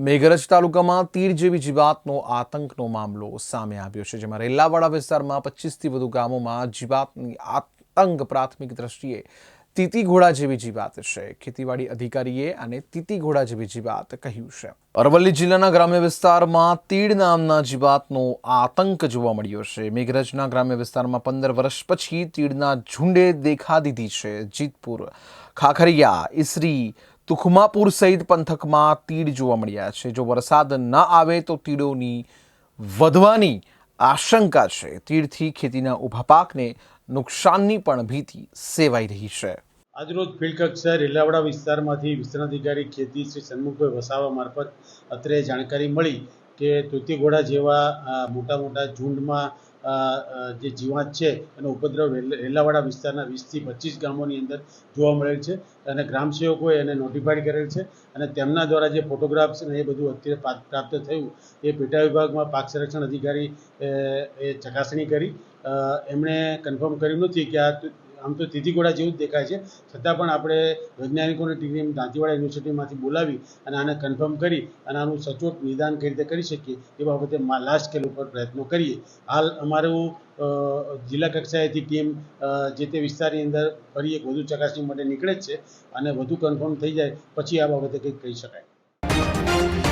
મેઘરજ તાલુકામાં તીડ જેવી જીવાતનો આતંકનો મામલો સામે આવ્યો છે, જેમાં રેલાવાડા વિસ્તારમાં પચીસથી વધુ ગામોમાં જીવાતની આતંક પ્રાથમિક દ્રષ્ટિએ તીતી ઘોડા જેવી જીવાત છે. ખેતીવાડી અધિકારીએ આને તીતી ઘોડા જેવી જીવાત કહ્યું છે. અરવલ્લી જિલ્લાના ગ્રામ્ય વિસ્તારમાં તીડ નામના જીવાતનો આતંક જોવા મળ્યો છે. મેઘરજના ગ્રામ્ય વિસ્તારમાં પંદર વર્ષ પછી તીડના ઝુંડે દેખા દીધી છે. જીતપુર, ખાખરિયા, ઈસરી તુખમાપુર સહિત પંથકમાં તીડ જોવા મળ્યા છે. જો વરસાદ ન આવે તો તીડોની વધવાની આશંકા છે. તીડથી ખેતીના ઊભા પાકને નુકસાનની પણ ભીતિ સેવાઈ રહી છે. આજરોજ ફિલ્ડ કક્ષાએ રેલાવડા વિસ્તારમાંથી વિસ્તરણ અધિકારી ખેતી શ્રી સન્મુખભાઈ વસાવા મારફત અત્રે જાણકારી મળી કે તૂતીઘોડા જેવા મોટા મોટા ઝુંડમાં જે જીવાત છે એનો ઉપદ્રવ રેલ- રેલાવાડા વિસ્તારના વીસથી પચીસ ગામોની અંદર જોવા મળેલ છે અને ગ્રામસેવકોએ એને નોટિફાઈડ કરેલ છે અને તેમના દ્વારા જે ફોટોગ્રાફ્સ અને એ બધું અત્યારે પ્રાપ્ત થયું એ પેટા વિભાગમાં પાક સંરક્ષણ અધિકારી એ ચકાસણી કરી. એમણે કન્ફર્મ કર્યું નથી કે આ આમ તો તીતીઘોડા જેવું જ દેખાય છે. છતાં પણ આપણે વૈજ્ઞાનિકોની ટીમ દાંતીવાડા યુનિવર્સિટીમાંથી બોલાવી અને આને કન્ફર્મ કરી અને આનું સચોટ નિદાન કઈ રીતે કરી શકીએ એ બાબતે લાસ્ટ સ્કેલ ઉપર પ્રયત્નો કરીએ. હાલ અમારું જિલ્લા કક્ષાએથી ટીમ જે તે વિસ્તારની અંદર ફરી એક વધુ ચકાસણી માટે નીકળે જ છે અને વધુ કન્ફર્મ થઈ જાય પછી આ બાબતે કંઈક કહી શકાય.